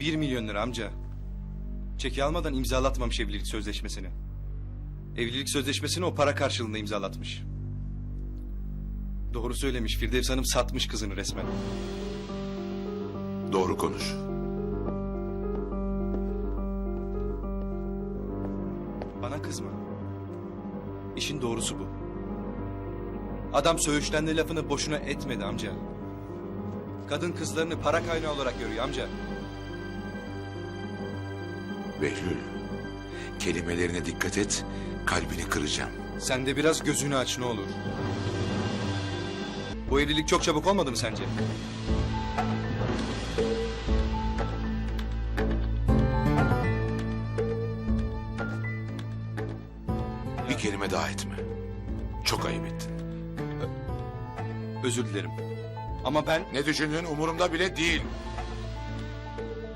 Bir milyon lira amca. Çeki almadan imzalatmamış evlilik sözleşmesini. Evlilik sözleşmesini o para karşılığında imzalatmış. Doğru söylemiş. Firdevs Hanım satmış kızını resmen. Doğru konuş. Bana kızma. İşin doğrusu bu. Adam söğüşlendi lafını boşuna etmedi amca. Kadın kızlarını para kaynağı olarak görüyor amca. Behlül. Kelimelerine dikkat et. Kalbini kıracağım. Sen de biraz gözünü aç ne olur. Bu evlilik çok çabuk olmadı mı sence? Bir kelime daha etme. Çok ayıp ettin. Özür dilerim. Ama ben Ne düşündüğün umurumda bile değil.